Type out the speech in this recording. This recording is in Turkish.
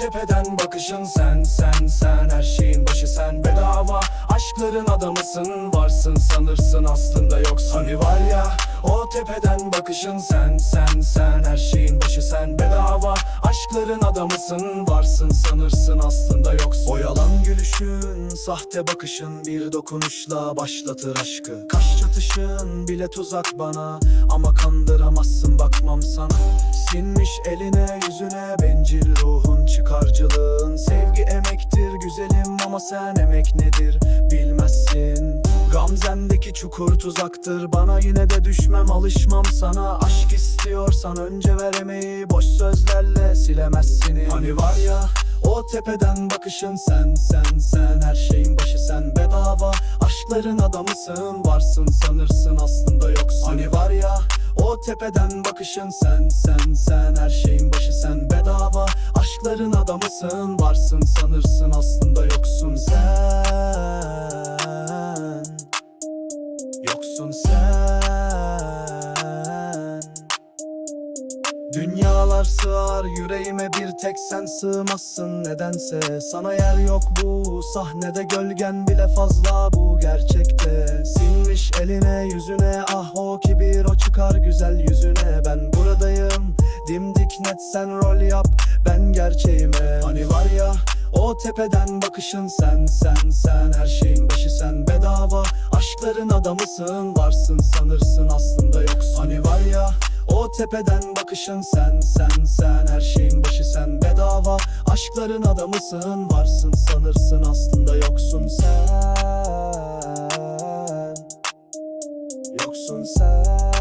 tepeden bakışın sen sen sen. Her şeyin başı sen bedava. Aşkların adamısın varsın sanırsın aslında yoksun. Hani var ya o tepeden bakışın sen sen sen. Her şeyin başı sen bedava. Aşkların adamısın varsın sanırsın aslında yoksun. O yalan gülüşün sahte bakışın Bir dokunuşla başlatır aşkı. Kaş çatışın bile tuzak bana. Ama kandıramazsın bakmam sana. Sinmiş eline ama sen emek nedir bilmezsin. Gamzendeki çukur tuzaktır. Bana yine de düşmem alışmam sana. Aşk istiyorsan önce ver emeği boş sözlerle silemezsin. Hani var ya o tepeden bakışın sen sen sen. Her şeyin başı sen. Bedava Aşkların adamısın. Varsın sanırsın aslında yoksun. Hani var ya o tepeden bakışın sen sen sen. Her şeyin başı sen. Bedava Aşkların adamısın. Varsın sanırsın Yoksun sen. Dünyalar sığar yüreğime bir tek sen sığmazsın nedense. Sana yer yok bu sahnede gölgen bile fazla bu gerçekte. Sinmiş eline yüzüne ah o kibir o çıkar güzel yüzüne. Ben buradayım dimdik net sen rol yap ben gerçeğime o tepeden bakışın sen sen sen. Her şeyin başı sen. Bedava Aşkların adamısın. Varsın sanırsın aslında yoksun. Hani var ya o tepeden bakışın sen sen sen. Her şeyin başı sen. Bedava Aşkların adamısın. Varsın sanırsın aslında yoksun sen. Yoksun sen